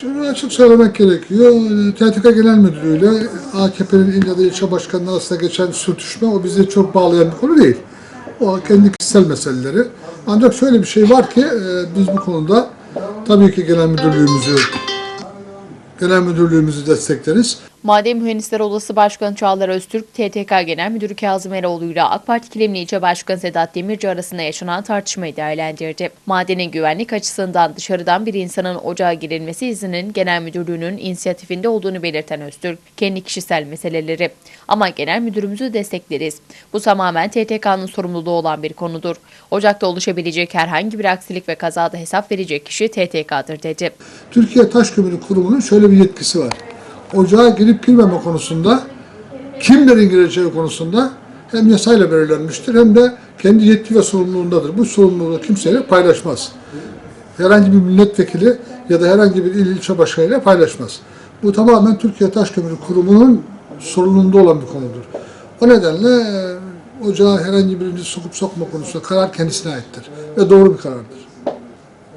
Şunu açık söylemek gerekiyor. TTK Genel Müdürü ile AKP'nin il ya da ilçe başkanlığı arasında geçen sürtüşme o bizi çok bağlayan bir konu değil. O kendi kişisel meseleleri. Ancak şöyle bir şey var ki e, biz bu konuda tabii ki genel müdürlüğümüzü genel müdürlüğümüzü destekleriz. Maden Mühendisleri Odası Başkanı Çağlar Öztürk, TTK Genel Müdürü Kazım Eroğlu ile AK Parti Kilimli İlçe Başkanı Sedat Demirci arasında yaşanan tartışmayı değerlendirdi. Madenin güvenlik açısından dışarıdan bir insanın ocağa girilmesi izninin Genel Müdürlüğü'nün inisiyatifinde olduğunu belirten Öztürk, kendi kişisel meseleleri. Ama Genel Müdürümüzü destekleriz. Bu tamamen TTK'nın sorumluluğu olan bir konudur. Ocakta oluşabilecek herhangi bir aksilik ve kazada hesap verecek kişi TTK'dır dedi. Türkiye Taş Kömürü Kurumu'nun şöyle bir yetkisi var. Ocağa girip girmeme konusunda, kimlerin gireceği konusunda hem yasayla belirlenmiştir hem de kendi yetki ve sorumluluğundadır. Bu sorumluluğu kimseyle paylaşmaz. Herhangi bir milletvekili ya da herhangi bir il ilçe başkanıyla paylaşmaz. Bu tamamen Türkiye Taş Kömürü Kurumu'nun sorumluluğunda olan bir konudur. O nedenle e, ocağa herhangi birini sokup sokma konusunda karar kendisine aittir ve doğru bir karardır.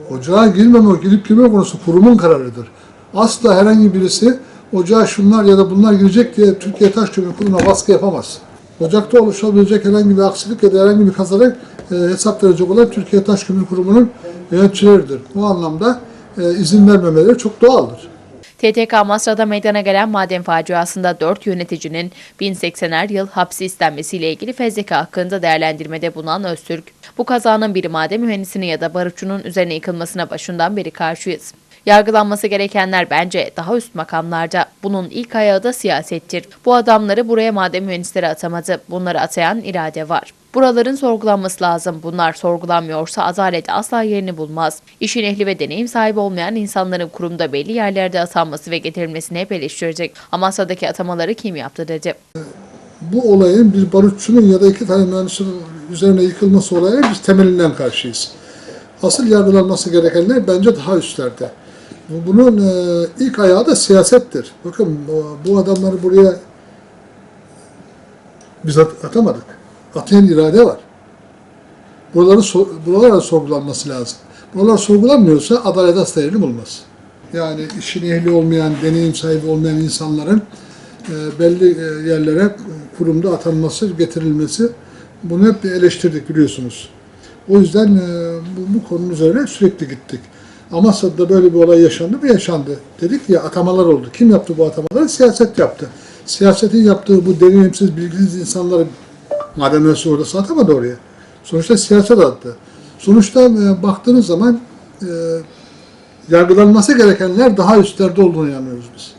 Ocağa girmeme, girip girmeme konusu kurumun kararıdır. Asla herhangi birisi ocağa şunlar ya da bunlar girecek diye Türkiye Taş Kömürü Kurumu'na baskı yapamaz. Ocakta oluşabilecek herhangi bir aksilik ya da herhangi bir kazalık e, hesap verecek olan Türkiye Taş Kömürü Kurumu'nun yöneticileridir. Bu anlamda e, izin vermemeleri çok doğaldır. TTK Masra'da meydana gelen maden faciasında 4 yöneticinin 1080'er yıl hapsi istenmesiyle ilgili fezleke hakkında değerlendirmede bulunan Öztürk, bu kazanın bir maden mühendisinin ya da barutçunun üzerine yıkılmasına başından beri karşıyız. Yargılanması gerekenler bence daha üst makamlarda. Bunun ilk ayağı da siyasettir. Bu adamları buraya maden mühendisleri atamadı. Bunları atayan irade var. Buraların sorgulanması lazım. Bunlar sorgulanmıyorsa adalet asla yerini bulmaz. İşin ehli ve deneyim sahibi olmayan insanların kurumda belli yerlerde atanması ve getirilmesini hep eleştirecek. Amasya'daki atamaları kim yaptı dedi. Bu olayın bir barutçunun ya da iki tane mühendisin üzerine yıkılması olayı biz temelinden karşıyız. Asıl yargılanması gerekenler bence daha üstlerde. Bu- Bunun e, ilk ayağı da siyasettir. Bakın bu- adamları buraya biz at- atamadık. Atayan irade var. Buraları so- buralara sorgulanması lazım. Buralar sorgulanmıyorsa adalet asla yerini bulmaz. Yani işin ehli olmayan, deneyim sahibi olmayan insanların e, belli e, yerlere kurumda atanması, getirilmesi bunu hep eleştirdik biliyorsunuz. O yüzden bu, bu konunun üzerine sürekli gittik. Amasya'da böyle bir olay yaşandı mı? Yaşandı. Dedik ya atamalar oldu. Kim yaptı bu atamaları? Siyaset yaptı. Siyasetin yaptığı bu deneyimsiz, bilgisiz insanları madem mühendisliği orada atamadı oraya. Sonuçta siyaset attı. Sonuçta e, baktığınız zaman e, yargılanması gerekenler daha üstlerde olduğunu inanıyoruz biz.